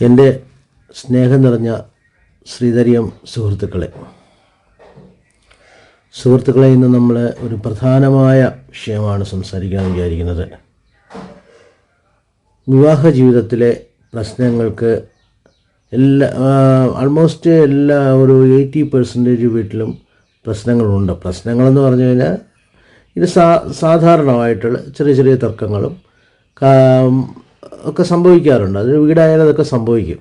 എന്റെ സ്നേഹം നിറഞ്ഞ ശ്രീധരിയം സുഹൃത്തുക്കളെ. സുഹൃത്തുക്കളെ ഇന്ന് നമ്മൾ ഒരു പ്രധാനമായ വിഷയമാണ് സംസാരിക്കാൻ വിചാരിക്കുന്നത്. വിവാഹ ജീവിതത്തിലെ പ്രശ്നങ്ങൾക്ക് എല്ലാ ആൾമോസ്റ്റ് എല്ലാ ഒരു എയ്റ്റി പെർസെന്റേജ് വീട്ടിലും പ്രശ്നങ്ങളുണ്ട്. പ്രശ്നങ്ങളെന്ന് പറഞ്ഞു കഴിഞ്ഞാൽ ഇത് സാ സാധാരണമായിട്ടുള്ള ചെറിയ ചെറിയ തർക്കങ്ങളും ഒക്കെ സംഭവിക്കാറുണ്ട്. അതൊരു വീടായാലും അതൊക്കെ സംഭവിക്കും.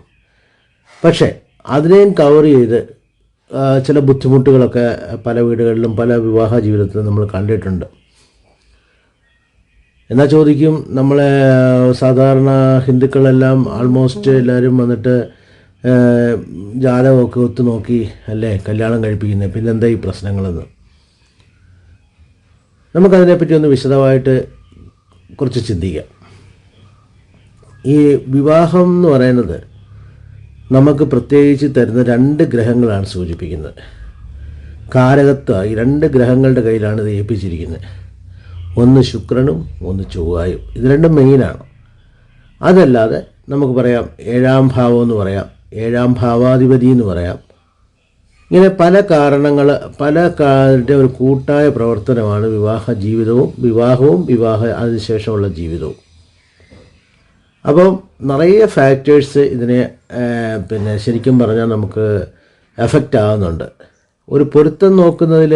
പക്ഷേ അതിനെയും കവർ ചെയ്ത് ചില ബുദ്ധിമുട്ടുകളൊക്കെ പല വീടുകളിലും പല വിവാഹ ജീവിതത്തിലും നമ്മൾ കണ്ടിട്ടുണ്ട്. എന്നാൽ ചോദിക്കും നമ്മളെ സാധാരണ ഹിന്ദുക്കളെല്ലാം ആൾമോസ്റ്റ് എല്ലാവരും വന്നിട്ട് ജാതകമൊക്കെ ഒത്തു നോക്കി അല്ലേ കല്യാണം കഴിപ്പിക്കുന്നത് പിന്നെന്താ ഈ പ്രശ്നങ്ങളെന്ന്? നമുക്കതിനെപ്പറ്റി ഒന്ന് വിശദമായിട്ട് കുറച്ച് ചിന്തിക്കാം. ഈ വിവാഹം എന്ന് പറയുന്നത് നമുക്ക് പ്രത്യേകിച്ച് തരുന്ന രണ്ട് ഗ്രഹങ്ങളാണ് സൂചിപ്പിക്കുന്നത്. കാരകത്വ ഈ രണ്ട് ഗ്രഹങ്ങളുടെ കയ്യിലാണ് ഇത് ഏൽപ്പിച്ചിരിക്കുന്നത്. ഒന്ന് ശുക്രനും ഒന്ന് ചൊവ്വായും. ഇത് രണ്ടും മെയിനാണ്. അതല്ലാതെ നമുക്ക് പറയാം ഏഴാം ഭാവം എന്ന് പറയാം ഏഴാം ഭാവാധിപതി എന്ന് പറയാം. ഇങ്ങനെ പല കാരണങ്ങൾ പല കാരുടെ ഒരു കൂട്ടായ പ്രവർത്തനമാണ് വിവാഹ ജീവിതവും വിവാഹവും വിവാഹ അതിനുശേഷമുള്ള ജീവിതവും. അപ്പം നിറയെ ഫാക്ടേഴ്സ് ഇതിനെ പിന്നെ ശരിക്കും പറഞ്ഞാൽ നമുക്ക് എഫക്റ്റ് ആകുന്നുണ്ട് ഒരു പൊരുത്തം നോക്കുന്നതിൽ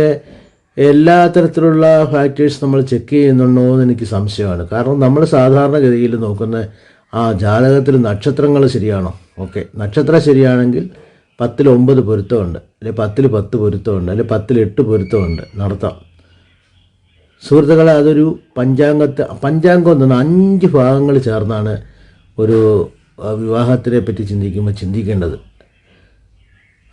എല്ലാ തരത്തിലുള്ള ഫാക്ടേഴ്സ് നമ്മൾ ചെക്ക് ചെയ്യുന്നുണ്ടോ എന്ന് എനിക്ക് സംശയമാണ്. കാരണം നമ്മൾ സാധാരണഗതിയിൽ നോക്കുന്ന ആ ജാതകത്തിൽ നക്ഷത്രങ്ങൾ ശരിയാണോ? ഓക്കെ. നക്ഷത്രം ശരിയാണെങ്കിൽ പത്തിൽ ഒമ്പത് പൊരുത്തമുണ്ട്. അല്ലെങ്കിൽ പത്തിൽ പത്ത് പൊരുത്തമുണ്ട്. അല്ലെങ്കിൽ പത്തിൽ എട്ട് പൊരുത്തമുണ്ട്. നടത്താം. സുഹൃത്തുക്കളെ അതൊരു പഞ്ചാംഗത്തെ പഞ്ചാംഗം എന്ന് അഞ്ച് ഭാഗങ്ങൾ ചേർന്നാണ് ഒരു വിവാഹത്തിനെ പറ്റി ചിന്തിക്കുമ്പോൾ ചിന്തിക്കേണ്ടത്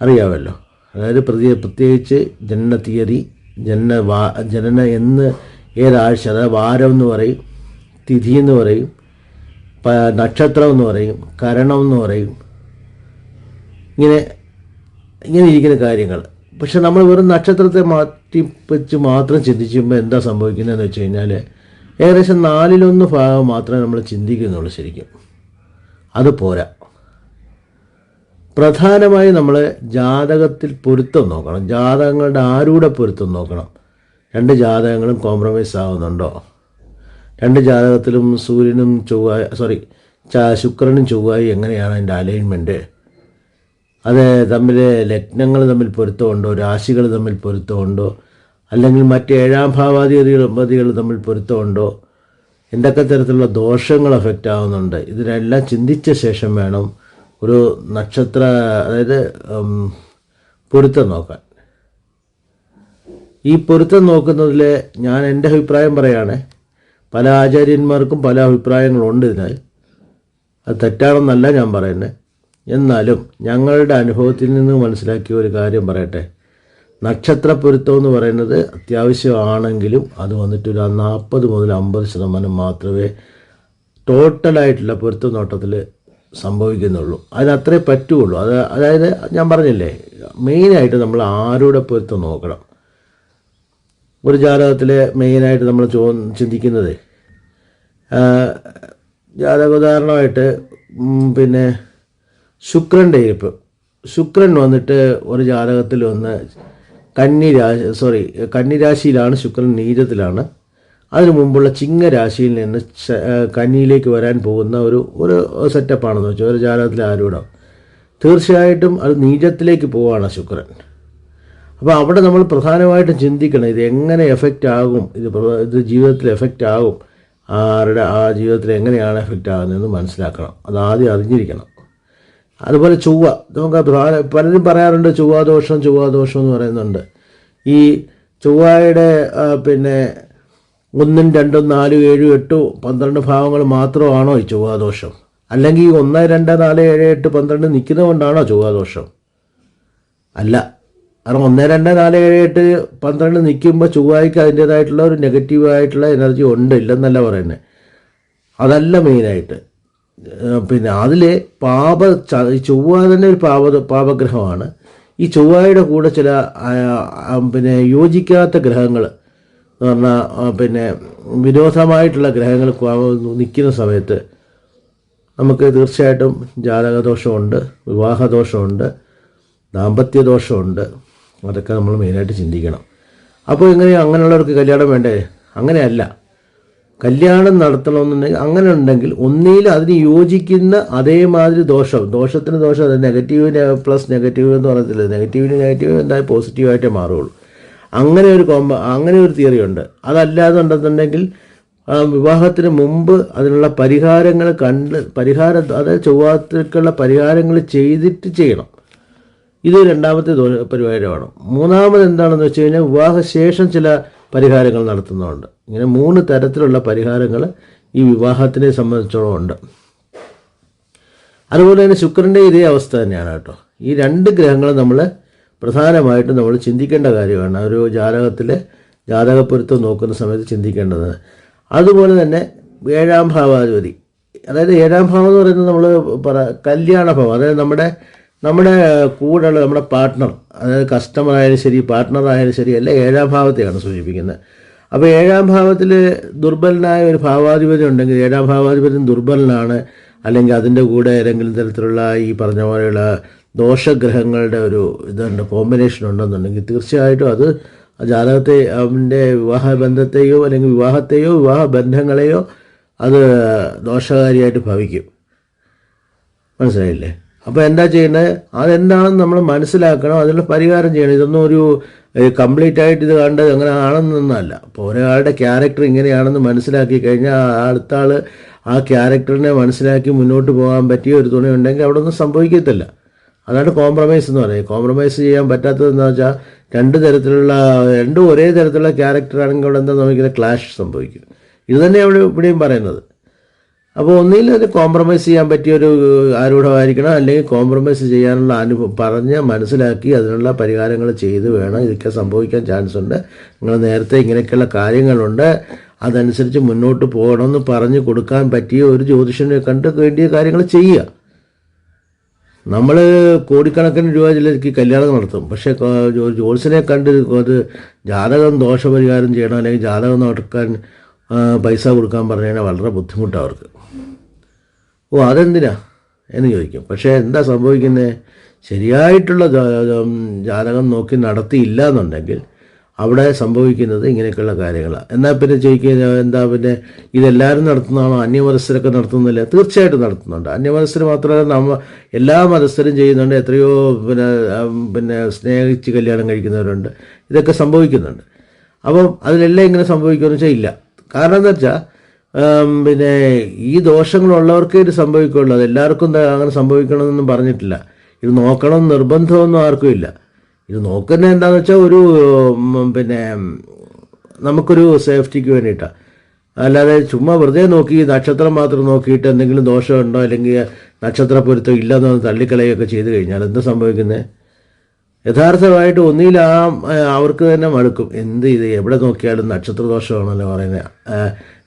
അറിയാമല്ലോ അതായത് പ്രതി പ്രത്യേകിച്ച് ജനന തീയതി ജനന വാ ജനന എന്ന് ഏതാഴ്ച അതായത് വാരം എന്ന് പറയും തിഥി എന്ന് പറയും നക്ഷത്രം എന്ന് പറയും കരണം എന്ന് പറയും. ഇങ്ങനെ ഇങ്ങനെ ഇരിക്കുന്ന കാര്യങ്ങൾ. പക്ഷെ നമ്മൾ വെറും നക്ഷത്രത്തെ മാറ്റി വെച്ച് മാത്രം ചിന്തിക്കുമ്പോൾ എന്താ സംഭവിക്കുന്നതെന്ന് വെച്ച് കഴിഞ്ഞാൽ ഏകദേശം നാലിലൊന്ന് ഭാഗം മാത്രമേ നമ്മൾ ചിന്തിക്കുന്നുള്ളൂ ശരിക്കും. അത് പോരാ. പ്രധാനമായും നമ്മൾ ജാതകത്തിൽ പൊരുത്തം നോക്കണം. ജാതകങ്ങളുടെ ആരുടെ പൊരുത്തം നോക്കണം. രണ്ട് ജാതകങ്ങളും കോംപ്രമൈസ് ആവുന്നുണ്ടോ? രണ്ട് ജാതകത്തിലും സൂര്യനും ചൊവ്വ സോറി ശുക്രനും ചൊവ്വായി എങ്ങനെയാണ് അതിന്റെ അലൈൻമെന്റ് അത് തമ്മിൽ ലഗ്നങ്ങൾ തമ്മിൽ പൊരുത്തമുണ്ടോ? രാശികൾ തമ്മിൽ പൊരുത്തമുണ്ടോ? അല്ലെങ്കിൽ മറ്റ് ഏഴാം ഭാവാധിപതികൾ പതികൾ തമ്മിൽ പൊരുത്തമുണ്ടോ? എന്തൊക്കെ തരത്തിലുള്ള ദോഷങ്ങൾ എഫക്റ്റ് ആവുന്നുണ്ട്. ഇതിനെല്ലാം ചിന്തിച്ച ശേഷം വേണം ഒരു നക്ഷത്ര അതായത് പൊരുത്തം നോക്കാൻ. ഈ പൊരുത്തം നോക്കുന്നതിൽ ഞാൻ എന്റെ അഭിപ്രായം പറയുകയാണ് പല ആചാര്യന്മാർക്കും പല അഭിപ്രായങ്ങളുണ്ട് ഇതിനാൽ. അത് തെറ്റാണെന്നല്ല ഞാൻ പറയുന്നത്. എന്നാലും ഞങ്ങളുടെ അനുഭവത്തിൽ നിന്ന് മനസ്സിലാക്കിയ ഒരു കാര്യം പറയട്ടെ. നക്ഷത്ര പൊരുത്തം എന്ന് പറയുന്നത് അത്യാവശ്യമാണെങ്കിലും അത് വന്നിട്ട് ഒരു നാൽപ്പത് മുതൽ അമ്പത് ശതമാനം മാത്രമേ ടോട്ടലായിട്ടുള്ള പൊരുത്ത നോട്ടത്തിൽ സംഭവിക്കുന്നുള്ളൂ. അതിനത്രേ പറ്റുള്ളൂ. അത് അതായത് ഞാൻ പറഞ്ഞില്ലേ മെയിനായിട്ട് നമ്മൾ ആരുടെ പൊരുത്തം നോക്കണം? ഒരു ജാതകത്തിൽ മെയിനായിട്ട് നമ്മൾ ചോ ചിന്തിക്കുന്നത് ജാതക ഉദാഹരണമായിട്ട് പിന്നെ ശുക്രന്റെ ഇരിപ്പ്. ശുക്രൻ വന്നിട്ട് ഒരു ജാതകത്തിൽ വന്ന് കന്നി രാശി സോറി കന്നിരാശിയിലാണ് ശുക്രൻ നീചത്തിലാണ്. അതിനു മുമ്പുള്ള ചിങ്ങരാശിയിൽ നിന്ന് കന്നിയിലേക്ക് വരാൻ പോകുന്ന ഒരു ഒരു സെറ്റപ്പാണെന്ന് വെച്ചാൽ ഒരു ജാതകത്തിലെ ആരൂഢം. തീർച്ചയായിട്ടും അത് നീചത്തിലേക്ക് പോവാണ് ശുക്രൻ. അപ്പോൾ അവിടെ നമ്മൾ പ്രധാനമായിട്ടും ചിന്തിക്കണം ഇത് എങ്ങനെ എഫക്റ്റ് ആകും ഇത് ഇത് ജീവിതത്തിൽ എഫക്റ്റ് ആകും ആരുടെ ആ ജീവിതത്തിൽ എങ്ങനെയാണ് എഫക്റ്റ് ആകുന്നതെന്ന് മനസ്സിലാക്കണം. അത് ആദ്യം അറിഞ്ഞിരിക്കണം. അതുപോലെ ചൊവ്വ. നമുക്ക് പലരും പറയാറുണ്ട് ചൊവ്വാദോഷം ചൊവ്വാദോഷം എന്ന് പറയുന്നുണ്ട്. ഈ ചൊവ്വയുടെ പിന്നെ ഒന്നും രണ്ടും നാലും ഏഴും എട്ടും പന്ത്രണ്ട് ഭാവങ്ങൾ മാത്രമാണോ ഈ ചൊവ്വാദോഷം? അല്ലെങ്കിൽ ഈ ഒന്ന് രണ്ട് നാല് ഏഴ് എട്ട് പന്ത്രണ്ട് നിൽക്കുന്നത് കൊണ്ടാണോ ചൊവ്വാദോഷം? അല്ല. കാരണം ഒന്ന് രണ്ട് നാല് ഏഴ് എട്ട് പന്ത്രണ്ട് നിൽക്കുമ്പോൾ ചൊവ്വായ്ക്ക് അതിന്റേതായിട്ടുള്ള ഒരു നെഗറ്റീവായിട്ടുള്ള എനർജി ഉണ്ട് ഇല്ലെന്നല്ല പറയുന്നത്. അതല്ല മെയിനായിട്ട്. പിന്നെ അതിലെ പാപ ചൊവ്വ തന്നെ ഒരു പാപ പാപഗ്രഹമാണ്. ഈ ചൊവ്വയുടെ കൂടെ ചില പിന്നെ യോജിക്കാത്ത ഗ്രഹങ്ങൾ എന്ന് പറഞ്ഞാൽ പിന്നെ വിരോധമായിട്ടുള്ള ഗ്രഹങ്ങൾ നിൽക്കുന്ന സമയത്ത് നമുക്ക് തീർച്ചയായിട്ടും ജാതകദോഷമുണ്ട് വിവാഹദോഷമുണ്ട് ദാമ്പത്യദോഷമുണ്ട്. അതൊക്കെ നമ്മൾ മെയിനായിട്ട് ചിന്തിക്കണം. അപ്പോൾ എങ്ങനെയാണ് അങ്ങനെയുള്ളവർക്ക് കല്യാണം വേണ്ടേ? അങ്ങനെയല്ല. കല്യാണം നടത്തണമെന്നുണ്ടെങ്കിൽ അങ്ങനെ ഉണ്ടെങ്കിൽ ഒന്നിൽ അതിന് യോജിക്കുന്ന അതേമാതിരി ദോഷം. ദോഷത്തിന് ദോഷം നെഗറ്റീവ് പ്ലസ് നെഗറ്റീവ് എന്ന് പറയത്തില്ല നെഗറ്റീവിന് നെഗറ്റീവ് എന്തായാലും പോസിറ്റീവായിട്ടേ മാറുള്ളൂ അങ്ങനെ ഒരു കോമ്പ അങ്ങനെ ഒരു തിയറി ഉണ്ട്. അതല്ലാതെ ഉണ്ടെന്നുണ്ടെങ്കിൽ വിവാഹത്തിന് മുമ്പ് അതിനുള്ള പരിഹാരങ്ങൾ കണ്ട് പരിഹാര അതായത് ചൊവ്വാത്തേക്കുള്ള പരിഹാരങ്ങൾ ചെയ്തിട്ട് ചെയ്യണം. ഇത് രണ്ടാമത്തെ പരിഹാരമാണ്. മൂന്നാമത് എന്താണെന്ന് വെച്ച് കഴിഞ്ഞാൽ വിവാഹശേഷം ചില പരിഹാരങ്ങൾ നടത്തുന്നുണ്ട് ഇങ്ങനെ മൂന്ന് തരത്തിലുള്ള പരിഹാരങ്ങൾ ഈ വിവാഹത്തിനെ സംബന്ധിച്ചോളം ഉണ്ട്. അതുപോലെ തന്നെ ശുക്രന്റെ ഇതേ അവസ്ഥ തന്നെയാണ് കേട്ടോ. ഈ രണ്ട് ഗ്രഹങ്ങൾ നമ്മൾ പ്രധാനമായിട്ടും നമ്മൾ ചിന്തിക്കേണ്ട കാര്യമാണ്. ഒരു ജാതകത്തിലെ ജാതകപ്പൊരുത്തം നോക്കുന്ന സമയത്ത് ചിന്തിക്കേണ്ടത്. അതുപോലെ തന്നെ ഏഴാം ഭാവാധിപതി. അതായത് ഏഴാം ഭാവം എന്ന് പറയുന്നത് നമ്മൾ പറ കല്യാണ ഭാവം. അതായത് നമ്മുടെ നമ്മുടെ കൂടെയുള്ള നമ്മുടെ പാർട്ട്ണർ അതായത് കസ്റ്റമർ ആയാലും ശരി പാർട്ട്ണർ ആയാലും ശരി അല്ല ഏഴാം ഭാവത്തെയാണ് സൂചിപ്പിക്കുന്നത്. അപ്പോൾ ഏഴാം ഭാവത്തിൽ ദുർബലനായ ഒരു ഭാവാധിപതി ഉണ്ടെങ്കിൽ ഏഴാം ഭാവാധിപതി ദുർബലനാണ്. അല്ലെങ്കിൽ അതിന്റെ കൂടെ ഏതെങ്കിലും തരത്തിലുള്ള ഈ പറഞ്ഞ പോലെയുള്ള ദോഷഗ്രഹങ്ങളുടെ ഒരു ഇതുണ്ട് കോമ്പിനേഷൻ ഉണ്ടെന്നുണ്ടെങ്കിൽ തീർച്ചയായിട്ടും അത് ജാതകത്തെ അവന്റെ വിവാഹ ബന്ധത്തെയോ അല്ലെങ്കിൽ വിവാഹത്തെയോ വിവാഹ ബന്ധങ്ങളെയോ അത് ദോഷകാരിയായിട്ട് ഭവിക്കും. മനസ്സിലായില്ലേ? അപ്പോൾ എന്താ ചെയ്യുന്നത്? അതെന്താണെന്ന് നമ്മൾ മനസ്സിലാക്കണം അതിനുള്ള പരിഹാരം ചെയ്യണം. ഇതൊന്നും ഒരു കംപ്ലീറ്റ് ആയിട്ട് ഇത് കണ്ടത് അങ്ങനെ ആണെന്നൊന്നല്ല. അപ്പോൾ ഒരാളുടെ ക്യാരക്ടർ ഇങ്ങനെയാണെന്ന് മനസ്സിലാക്കി കഴിഞ്ഞാൽ അടുത്ത ആൾ ആ ക്യാരക്ടറിനെ മനസ്സിലാക്കി മുന്നോട്ട് പോകാൻ പറ്റിയ ഒരു തുണി ഉണ്ടെങ്കിൽ അവിടെ ഒന്നും സംഭവിക്കത്തില്ല. അതാണ് കോംപ്രമൈസ് എന്ന് പറയുന്നത്. കോംപ്രമൈസ് ചെയ്യാൻ പറ്റാത്തതെന്ന് വെച്ചാൽ രണ്ട് തരത്തിലുള്ള രണ്ടും ഒരേ തരത്തിലുള്ള ക്യാരക്ടർ ആണെങ്കിൽ അവിടെ എന്താ നമുക്കിത് ക്ലാഷ് സംഭവിക്കും. ഇത് തന്നെ അവിടെ ഇവിടെയും പറയുന്നത്. അപ്പോൾ ഒന്നിൽ അത് കോംപ്രമൈസ് ചെയ്യാൻ പറ്റിയ ഒരു ആരൂഢമായിരിക്കണം. അല്ലെങ്കിൽ കോംപ്രമൈസ് ചെയ്യാനുള്ള അനുഭവം പറഞ്ഞ് മനസ്സിലാക്കി അതിനുള്ള പരിഹാരങ്ങൾ ചെയ്ത് വേണം. ഇതൊക്കെ സംഭവിക്കാൻ ചാൻസ് ഉണ്ട്. നിങ്ങൾ നേരത്തെ ഇങ്ങനെയൊക്കെയുള്ള കാര്യങ്ങളുണ്ട്. അതനുസരിച്ച് മുന്നോട്ട് പോകണമെന്ന് പറഞ്ഞു കൊടുക്കാൻ പറ്റിയ ഒരു ജ്യോതിഷനെ കണ്ട് വേണ്ടിയ കാര്യങ്ങൾ ചെയ്യുക. നമ്മൾ കോടിക്കണക്കിന് രൂപ ചിലർക്ക് കല്യാണം നടത്തും. പക്ഷേ ജ്യോതിഷനെ കണ്ട് അത് ജാതകം ദോഷപരിഹാരം ചെയ്യണം. അല്ലെങ്കിൽ ജാതകം നടക്കാൻ പൈസ കൊടുക്കാൻ പറഞ്ഞു കഴിഞ്ഞാൽ വളരെ ബുദ്ധിമുട്ടാണ് അവർക്ക്. ഓ അതെന്തിനാ? എന്ന് ചോദിക്കും. പക്ഷേ എന്താ സംഭവിക്കുന്നത് ശരിയായിട്ടുള്ള ജാതകം നോക്കി നടത്തിയില്ല എന്നുണ്ടെങ്കിൽ അവിടെ സംഭവിക്കുന്നത് ഇങ്ങനെയൊക്കെയുള്ള കാര്യങ്ങളാണ് എന്നാൽ പിന്നെ ചോദിക്കുക എന്താ പിന്നെ ഇതെല്ലാവരും നടത്തുന്നതാണോ? അന്യമതസ്ഥരൊക്കെ നടത്തുന്നില്ല? തീർച്ചയായിട്ടും നടത്തുന്നുണ്ട്. അന്യമതസ്ഥർ മാത്രമല്ല നമ്മ എല്ലാ മതസ്ഥരും ചെയ്യുന്നുണ്ട്. എത്രയോ പിന്നെ പിന്നെ സ്നേഹിച്ച് കല്യാണം കഴിക്കുന്നവരുണ്ട്. ഇതൊക്കെ സംഭവിക്കുന്നുണ്ട്. അപ്പം അതിലെല്ലാം ഇങ്ങനെ സംഭവിക്കുമെന്ന് വെച്ചാൽ ഇല്ല. കാരണം എന്താ വെച്ചാൽ പിന്നെ ഈ ദോഷങ്ങളുള്ളവർക്കേ ഇത് സംഭവിക്കുള്ളൂ. അത് എല്ലാവർക്കും അങ്ങനെ സംഭവിക്കണമെന്നൊന്നും പറഞ്ഞിട്ടില്ല. ഇത് നോക്കണം നിർബന്ധമൊന്നും ആർക്കും ഇല്ല. ഇത് നോക്കുന്ന എന്താണെന്ന് വെച്ചാൽ ഒരു പിന്നെ നമുക്കൊരു സേഫ്റ്റിക്ക് വേണ്ടിയിട്ടാണ് അല്ലാതെ ചുമ്മാ വെറുതെ നോക്കി നക്ഷത്രം മാത്രം നോക്കിയിട്ട് എന്തെങ്കിലും ദോഷമുണ്ടോ? അല്ലെങ്കിൽ നക്ഷത്ര പൊരുത്തം ഇല്ലെന്നൊന്ന് തള്ളിക്കളയുകയൊക്കെ ചെയ്ത് കഴിഞ്ഞാൽ എന്താ സംഭവിക്കുന്നത് യഥാർത്ഥമായിട്ട് ഒന്നിലാം ആ അവർക്ക് തന്നെ മടുക്കും. എന്ത് ഇത്? എവിടെ നോക്കിയാലും നക്ഷത്രദോഷമാണല്ലോ പറയുന്നത്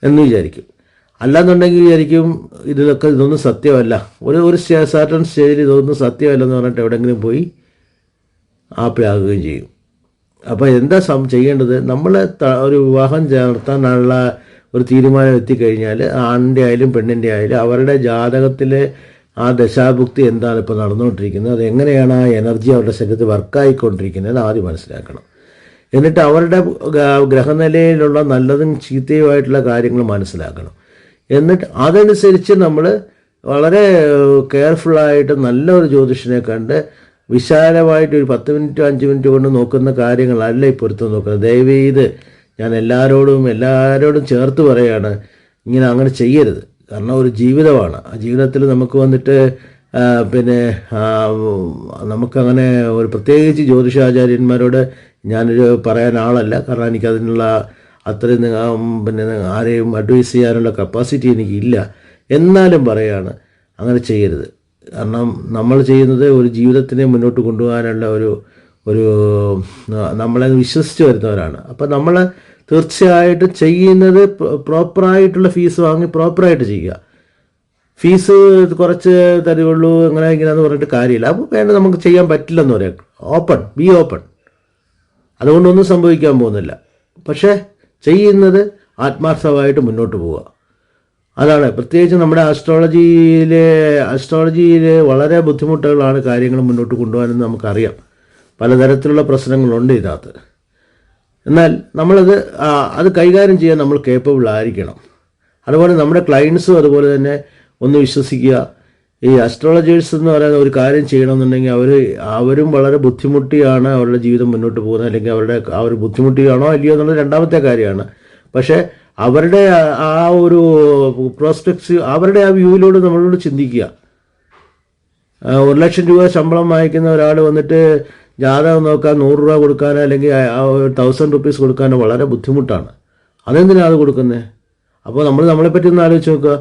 എന്ന് വിചാരിക്കും. അല്ലാന്നുണ്ടെങ്കിൽ വിചാരിക്കും ഇതിലൊക്കെ ഇതൊന്നും സത്യമല്ല. ഒരു ഒരു സാറ്റൺ സ്റ്റേജിൽ ഇതൊന്നും സത്യമല്ലെന്ന് പറഞ്ഞിട്ട് എവിടെയെങ്കിലും പോയി ആപ്പിയാകുകയും ചെയ്യും. അപ്പോൾ എന്താ സം ചെയ്യേണ്ടത്? നമ്മൾ ഒരു വിവാഹം നടത്താനുള്ള ഒരു തീരുമാനം എത്തിക്കഴിഞ്ഞാൽ ആണിന്റെ ആയാലും പെണ്ണിന്റെ ആയാലും അവരുടെ ജാതകത്തിലെ ആ ദശാഭുക്തി എന്താണ് ഇപ്പോൾ നടന്നുകൊണ്ടിരിക്കുന്നത്? അത് എങ്ങനെയാണ് ആ എനർജി അവരുടെ ശരീരത്തിൽ വർക്കായിക്കൊണ്ടിരിക്കുന്നത് ആദ്യം മനസ്സിലാക്കണം. എന്നിട്ട് അവരുടെ ഗ്രഹനിലയിലുള്ള നല്ലതും ചീത്തയുമായിട്ടുള്ള കാര്യങ്ങൾ മനസ്സിലാക്കണം. എന്നിട്ട് അതനുസരിച്ച് നമ്മൾ വളരെ കെയർഫുള്ളായിട്ട് നല്ല ഒരു ജ്യോതിഷനെ കണ്ട് വിശാലമായിട്ട് ഒരു പത്ത് മിനിറ്റ് അഞ്ച് മിനിറ്റ് കൊണ്ട് നോക്കുന്ന കാര്യങ്ങളല്ല ഈ പൊരുത്തം നോക്കുന്നത് ദയവേത് ഞാൻ എല്ലാവരോടും എല്ലാവരോടും ചേർത്ത് പറയാണ് ഇങ്ങനെ അങ്ങനെ ചെയ്യരുത്. കാരണം ഒരു ജീവിതമാണ്. ആ ജീവിതത്തിൽ നമുക്ക് വന്നിട്ട് പിന്നെ നമുക്കങ്ങനെ ഒരു പ്രത്യേകിച്ച് ജ്യോതിഷാചാര്യന്മാരോട് ഞാനൊരു പറയാൻ ആളല്ല. കാരണം എനിക്കതിനുള്ള അത്രയും പിന്നെ ആരെയും അഡ്വൈസ് ചെയ്യാനുള്ള കപ്പാസിറ്റി എനിക്കില്ല. എന്നാലും പറയാണ് അങ്ങനെ ചെയ്യരുത്. കാരണം നമ്മൾ ചെയ്യുന്നത് ഒരു ജീവിതത്തിനെ മുന്നോട്ട് കൊണ്ടുപോകാനുള്ള ഒരു ഒരു നമ്മളെ വിശ്വസിച്ച് വരുന്നവരാണ്. അപ്പോൾ നമ്മൾ തീർച്ചയായിട്ടും ചെയ്യുന്നത് പ്രോപ്പറായിട്ടുള്ള ഫീസ് വാങ്ങി പ്രോപ്പറായിട്ട് ചെയ്യുക. ഫീസ് കുറച്ച് തരുള്ളൂ അങ്ങനെ ഇങ്ങനെയാന്ന് പറഞ്ഞിട്ട് കാര്യമില്ല. അപ്പോൾ വേണ്ട നമുക്ക് ചെയ്യാൻ പറ്റില്ലെന്ന് പറയാം. Open be open. അതുകൊണ്ടൊന്നും സംഭവിക്കാൻ പോകുന്നില്ല. പക്ഷേ ചെയ്യുന്നത് ആത്മാർത്ഥമായിട്ട് മുന്നോട്ട് പോവുക. അതാണ്. പ്രത്യേകിച്ച് നമ്മുടെ ആസ്ട്രോളജിയിലെ ആസ്ട്രോളജിയിൽ വളരെ ബുദ്ധിമുട്ടുകളാണ് കാര്യങ്ങൾ മുന്നോട്ട് കൊണ്ടുപോകാനെന്ന് നമുക്കറിയാം. പലതരത്തിലുള്ള പ്രശ്നങ്ങളുണ്ട് ഇതിനകത്ത്. എന്നാൽ നമ്മളത് അത് കൈകാര്യം ചെയ്യാൻ നമ്മൾ കേപ്പബിൾ ആയിരിക്കണം. അതുപോലെ നമ്മുടെ ക്ലയൻസും അതുപോലെ തന്നെ ഒന്ന് വിശ്വസിക്കുക. ഈ അസ്ട്രോളജേഴ്സ് എന്ന് പറയുന്ന ഒരു കാര്യം ചെയ്യണമെന്നുണ്ടെങ്കിൽ അവർ അവരും വളരെ ബുദ്ധിമുട്ടിയാണ് അവരുടെ ജീവിതം മുന്നോട്ട് പോകുന്നത്. അല്ലെങ്കിൽ അവരുടെ അവർ ബുദ്ധിമുട്ടിയാണോ അല്ലയോ എന്നുള്ളത് രണ്ടാമത്തെ കാര്യമാണ്. പക്ഷേ അവരുടെ ആ ഒരു പ്രോസ്പെക്ട്സ് അവരുടെ ആ വ്യൂവിലൂടെ നമ്മളോട് ചിന്തിക്കുക. ഒരു ലക്ഷം രൂപ ശമ്പളം വാങ്ങിക്കുന്ന ഒരാൾ വന്നിട്ട് ജാതകം നോക്കാൻ നൂറ് രൂപ കൊടുക്കാനോ അല്ലെങ്കിൽ തൗസൻഡ് റുപ്പീസ് കൊടുക്കാനോ വളരെ ബുദ്ധിമുട്ടാണ്. അതെന്തിനാണ് അത് കൊടുക്കുന്നത് അപ്പോൾ നമ്മൾ നമ്മളെപ്പറ്റി ഒന്ന് ആലോചിച്ച് നോക്കുക.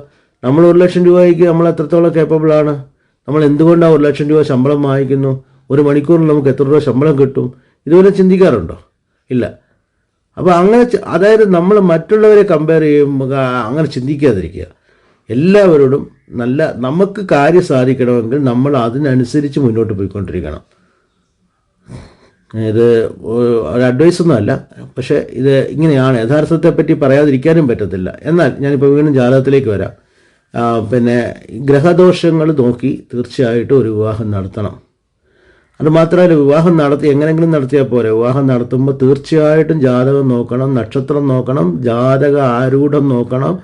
നമ്മൾ ഒരു ലക്ഷം രൂപയ്ക്ക് നമ്മൾ എത്രത്തോളം കേപ്പബിൾ ആണ്? നമ്മൾ എന്തുകൊണ്ടാണ് ഒരു ലക്ഷം രൂപ ശമ്പളം വാങ്ങിക്കുന്നു? ഒരു മണിക്കൂറിൽ നമുക്ക് എത്ര രൂപ ശമ്പളം കിട്ടും? ഇതുവരെ ചിന്തിക്കാറുണ്ടോ? ഇല്ല. അപ്പോൾ അങ്ങനെ അതായത് നമ്മൾ മറ്റുള്ളവരെ കമ്പയർ ചെയ്യുമ്പോൾ അങ്ങനെ ചിന്തിക്കാതിരിക്കുക. എല്ലാവരോടും നല്ല നമുക്ക് കാര്യം സാധിക്കണമെങ്കിൽ നമ്മൾ അതിനനുസരിച്ച് മുന്നോട്ട് പോയിക്കൊണ്ടിരിക്കണം. ഇത് ഒരു അഡ്വൈസ് ഒന്നും അല്ല. പക്ഷേ ഇത് ഇങ്ങനെയാണ്. യഥാർത്ഥത്തെ പറ്റി പറയാതിരിക്കാനും പറ്റത്തില്ല. എന്നാൽ ഞാനിപ്പോൾ വീണ്ടും ജാതകത്തിലേക്ക് വരാം. പിന്നെ ഗ്രഹദോഷങ്ങൾ നോക്കി തീർച്ചയായിട്ടും ഒരു വിവാഹം നടത്തണം. അതുമാത്രമല്ല വിവാഹം നടത്തി എങ്ങനെങ്കിലും നടത്തിയാൽ പോരെ. വിവാഹം നടത്തുമ്പോൾ തീർച്ചയായിട്ടും ജാതകം നോക്കണം നക്ഷത്രം നോക്കണം ജാതക ആരൂഢം നോക്കണം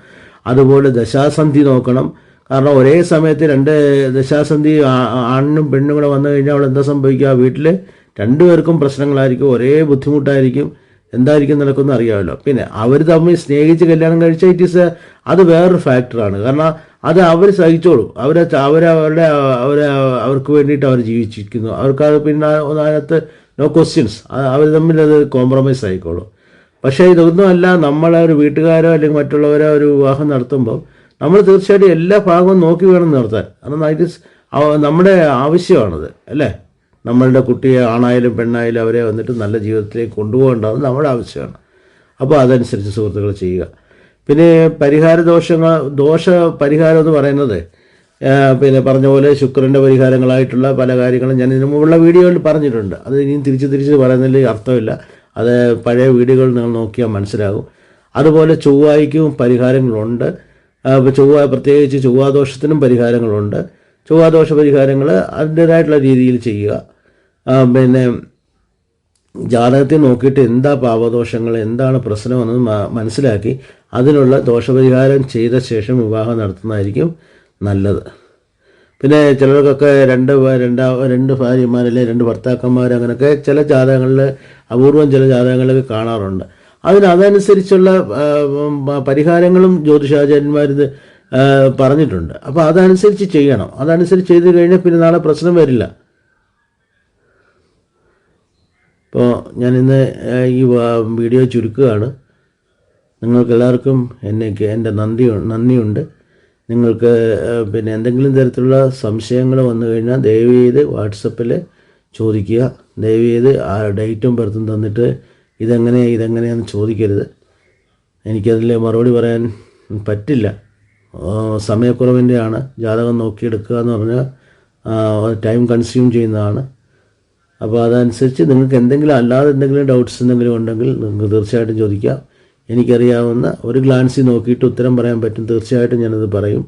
അതുപോലെ ദശാസന്ധി നോക്കണം. കാരണം ഒരേ സമയത്ത് രണ്ട് ദശാസന്ധി ആണിനും പെണ്ണും കൂടെ വന്നു കഴിഞ്ഞാൽ അവിടെ എന്താ സംഭവിക്കുക വീട്ടിൽ രണ്ടുപേർക്കും പ്രശ്നങ്ങളായിരിക്കും ഒരേ ബുദ്ധിമുട്ടായിരിക്കും. എന്തായിരിക്കും നടക്കുമെന്ന് അറിയാമല്ലോ. പിന്നെ അവർ തമ്മിൽ സ്നേഹിച്ച് കല്യാണം കഴിച്ച ഇറ്റ് ഈസ് അത് വേറൊരു ഫാക്ടറാണ് കാരണം അത് അവർ സഹിച്ചോളും. അവരെ അവരവരുടെ അവരെ അവർക്ക് വേണ്ടിയിട്ട് അവർ ജീവിച്ചിരിക്കുന്നു. അവർക്ക് അത് പിന്നെ അതിനകത്ത് നോ ക്വസ്റ്റ്യൻസ് അവർ തമ്മിൽ അത് കോംപ്രമൈസ് ആയിക്കോളും. പക്ഷേ ഇതൊന്നുമല്ല നമ്മളെ ഒരു വീട്ടുകാരോ അല്ലെങ്കിൽ മറ്റുള്ളവരോ ഒരു വിവാഹം നടത്തുമ്പോൾ നമ്മൾ തീർച്ചയായിട്ടും എല്ലാ ഭാഗവും നോക്കി വേണം നടത്താൻ. കാരണം ഇറ്റ് നമ്മുടെ ആവശ്യമാണത്. അല്ലേ? നമ്മളുടെ കുട്ടിയെ ആണായാലും പെണ്ണായാലും അവരെ വന്നിട്ട് നല്ല ജീവിതത്തിലേക്ക് കൊണ്ടുപോകേണ്ടത് നമ്മുടെ ആവശ്യമാണ്. അപ്പോൾ അതനുസരിച്ച് സുഹൃത്തുക്കൾ ചെയ്യുക. പിന്നെ പരിഹാര ദോഷങ്ങൾ ദോഷ പരിഹാരം എന്ന് പറയുന്നത് പിന്നെ പറഞ്ഞ പോലെ ശുക്രന്റെ പരിഹാരങ്ങളായിട്ടുള്ള പല കാര്യങ്ങളും ഞാൻ ഇതിനു മുമ്പുള്ള വീഡിയോയിൽ പറഞ്ഞിട്ടുണ്ട്. അത് ഇനിയും തിരിച്ച് തിരിച്ച് പറയുന്നതിൽ അർത്ഥമില്ല. അത് പഴയ വീഡിയോകൾ നിങ്ങൾ നോക്കിയാൽ മനസ്സിലാകും. അതുപോലെ ചൊവ്വായ്ക്കും പരിഹാരങ്ങളുണ്ട്. അപ്പോൾ ചൊവ്വ പ്രത്യേകിച്ച് ചൊവ്വാദോഷത്തിനും പരിഹാരങ്ങളുണ്ട്. ചൊവ്വാദോഷ പരിഹാരങ്ങൾ അതിന്റേതായിട്ടുള്ള രീതിയിൽ ചെയ്യുക. പിന്നെ ജാതകത്തിൽ നോക്കിയിട്ട് എന്താ പാപദോഷങ്ങൾ എന്താണ് പ്രശ്നമെന്ന് മനസ്സിലാക്കി അതിനുള്ള ദോഷപരിഹാരം ചെയ്ത ശേഷം വിവാഹം നടത്തുന്നതായിരിക്കും നല്ലത്. പിന്നെ ചിലർക്കൊക്കെ രണ്ട് രണ്ടാ രണ്ട് ഭാര്യമാരല്ലേ രണ്ട് ഭർത്താക്കന്മാർ അങ്ങനെയൊക്കെ ചില ജാതകങ്ങളിൽ അപൂർവം ചില ജാതകങ്ങളിലൊക്കെ കാണാറുണ്ട്. അതിന് അതനുസരിച്ചുള്ള പരിഹാരങ്ങളും ജ്യോതിഷാചാര്യന്മാരിത് ആ, പറഞ്ഞിട്ടുണ്ട്. അപ്പോൾ അതനുസരിച്ച് ചെയ്യണം. അതനുസരിച്ച് ചെയ്ത് കഴിഞ്ഞാൽ പിന്നെ നാളെ പ്രശ്നം വരില്ല. ഇപ്പോൾ ഞാനിന്ന് ഈ വീഡിയോ ചുരുക്കുകയാണ്. നിങ്ങൾക്ക് എല്ലാവർക്കും എന്നേക്ക് എന്റെ നന്ദി നന്ദിയുണ്ട്. നിങ്ങൾക്ക് പിന്നെ എന്തെങ്കിലും തരത്തിലുള്ള സംശയങ്ങൾ വന്നു കഴിഞ്ഞാൽ ദയവ് ചെയ്ത് വാട്സപ്പിൽ ചോദിക്കുക. ദയവ് ചെയ്ത് ആ ഡേറ്റും ബർത്തും തന്നിട്ട് ഇതെങ്ങനെ ഇതെങ്ങനെയാണെന്ന് ചോദിക്കരുത്. എനിക്കതിൽ മറുപടി പറയാൻ പറ്റില്ല. സമയക്കുറവിന്റെയാണ്. ജാതകം നോക്കിയെടുക്കുക എന്ന് പറഞ്ഞാൽ ടൈം കൺസ്യൂം ചെയ്യുന്നതാണ്. അപ്പോൾ അതനുസരിച്ച് നിങ്ങൾക്ക് എന്തെങ്കിലും അല്ലാതെ എന്തെങ്കിലും ഡൗട്ട്സ് എന്തെങ്കിലും ഉണ്ടെങ്കിൽ നിങ്ങൾക്ക് തീർച്ചയായിട്ടും ചോദിക്കാം. എനിക്കറിയാവുന്ന ഒരു ഗ്ലാൻസിൽ നോക്കിയിട്ട് ഉത്തരം പറയാൻ പറ്റും. തീർച്ചയായിട്ടും ഞാനത് പറയും.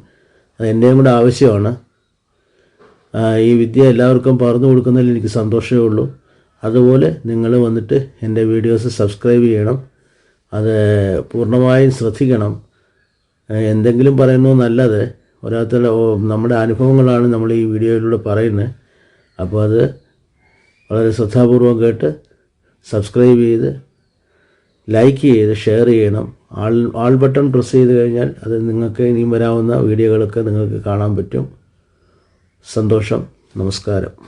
അത് എന്റെയും കൂടെ ആവശ്യമാണ്. ഈ വിദ്യ എല്ലാവർക്കും പറഞ്ഞു കൊടുക്കുന്നതിൽ എനിക്ക് സന്തോഷമേ ഉള്ളൂ. അതുപോലെ നിങ്ങൾ വന്നിട്ട് എന്റെ വീഡിയോസ് സബ്സ്ക്രൈബ് ചെയ്യണം. അത് പൂർണമായും ശ്രദ്ധിക്കണം. എന്തെങ്കിലും പറയുന്നു നല്ലത്. ഒരാത്തുള്ള നമ്മുടെ അനുഭവങ്ങളാണ് നമ്മൾ ഈ വീഡിയോയിലൂടെ പറയുന്നത്. അപ്പോൾ അത് വളരെ ശ്രദ്ധാപൂർവം കേട്ട് സബ്സ്ക്രൈബ് ചെയ്ത് ലൈക്ക് ചെയ്ത് ഷെയർ ചെയ്യണം. ആൾ ആൾ ബട്ടൺ പ്രസ് ചെയ്ത് കഴിഞ്ഞാൽ അത് നിങ്ങൾക്ക് ഇനിയും വരാവുന്ന വീഡിയോകളൊക്കെ നിങ്ങൾക്ക് കാണാൻ പറ്റും. സന്തോഷം. നമസ്കാരം.